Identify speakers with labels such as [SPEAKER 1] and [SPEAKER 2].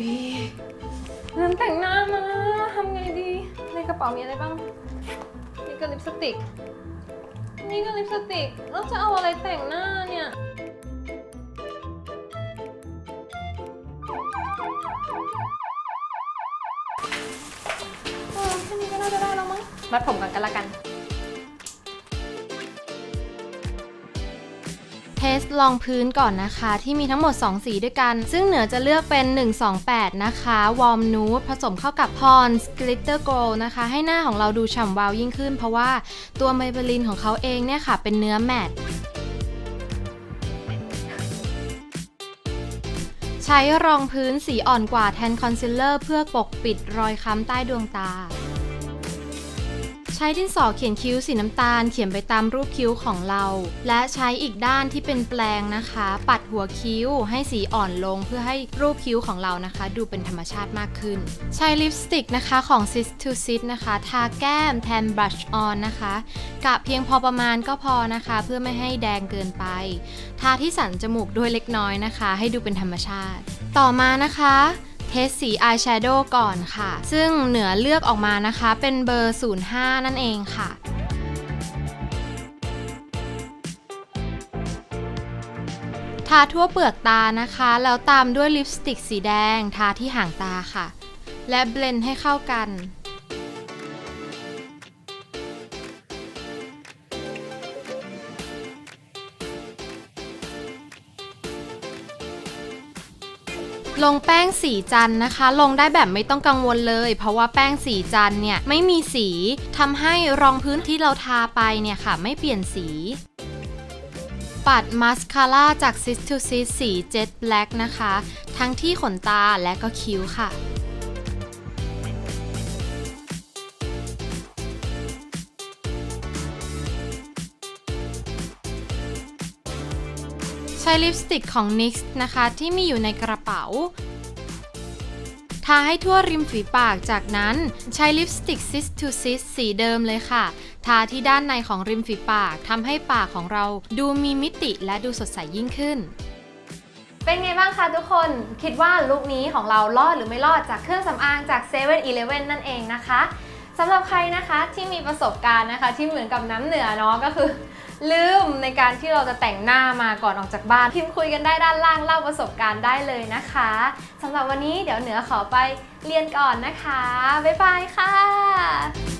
[SPEAKER 1] ยเงินแต่งหน้ามาทำไงดี ในกระเป๋ามีอะไรบ้าง นี่ก็ลิปสติก นี่ก็ลิปสติก แล้วจะเอาอะไรแต่งหน้าเนี่ย เออแค่นี้ก็น่าจะได้แล้วมั้ง มัดผมก่อนกันละกัน
[SPEAKER 2] สลองพื้นก่อนนะคะ ที่มีทั้งหมด 2 สีด้วยกัน ซึ่งเหนือจะเลือกเป็น 128 นะคะวอร์มนูดผสมเข้ากับพอนสกลิตเตอร์โกลนะคะ ให้หน้าของเราดูฉ่ำวาวยิ่งขึ้น เพราะว่าตัวไมเบลินของเขาเองเนี่ยค่ะ เป็นเนื้อแมตต์ใช้รองพื้นสีอ่อนกว่าแทนคอนซีลเลอร์เพื่อปกปิดรอยค้ำใต้ดวงตา ใช้ดินสอเขียนคิ้วสีน้ำตาลเขียนไปตามรูปคิ้วของเรา และใช้อีกด้านที่เป็นแปลงนะคะ ปัดหัวคิ้วให้สีอ่อนลงเพื่อให้รูปคิ้วของเรานะคะ ดูเป็นธรรมชาติมากขึ้น ใช้ลิปสติกนะคะของ Sis to Sis นะคะ ทาแก้มแทน brush on นะคะกะเพียงพอประมาณก็พอนะคะ เพื่อไม่ให้แดงเกินไป ทาที่สันจมูกด้วยเล็กน้อยนะคะ ให้ดูเป็นธรรมชาติ ต่อมานะคะ ทสสีอายแชโดว์ก่อนค่ะ ซึ่งเหนือเลือกออกมานะคะ เป็นเบอร์ 05 นั่นเองค่ะทาทั่วเปลือกตานะคะ แล้วตามด้วยลิปสติกสีแดง ทาที่หางตาค่ะ และเบลนด์ให้เข้ากัน ลงแป้งสีจันนะคะ ลงได้แบบไม่ต้องกังวลเลย เพราะว่าแป้งสีจันเนี่ยไม่มีสีทำให้รองพื้นที่เราทาไปเนี่ยค่ะ ไม่เปลี่ยนสี ปัดมาสคาร่าจาก Sis to Sis สี Jet Black นะคะ ทั้งที่ขนตาและก็คิ้วค่ะ ใช้ลิปสติกของ NYX นะคะที่มีอยู่ในกระเป๋า ทาให้ทั่วริมฝีปากจากนั้นใช้ลิปสติก Sis to Sis สีเดิมเลยค่ะ ทาที่ด้านในของริมฝีปากทำให้ปากของเราดูมีมิติและดูสดใสยิ่งขึ้น
[SPEAKER 1] เป็นไงบ้างคะทุกคนคิดว่าลุคนี้ของเรารอดหรือไม่รอดจากเครื่องสำอางจาก7 e เ e ่ e อนั่นเองนะคะ สำหรับใครนะคะที่มีประสบการณ์นะคะ ที่เหมือนกับน้ำเหนือเนาะก็คือ ลืมในการที่เราจะแต่งหน้ามาก่อนออกจากบ้าน พิมพ์คุยกันได้ด้านล่างเล่าประสบการณ์ได้เลยนะคะสำหรับวันนี้เดี๋ยวเหนือขอไปเรียนก่อนนะคะ บ๊ายบายค่ะ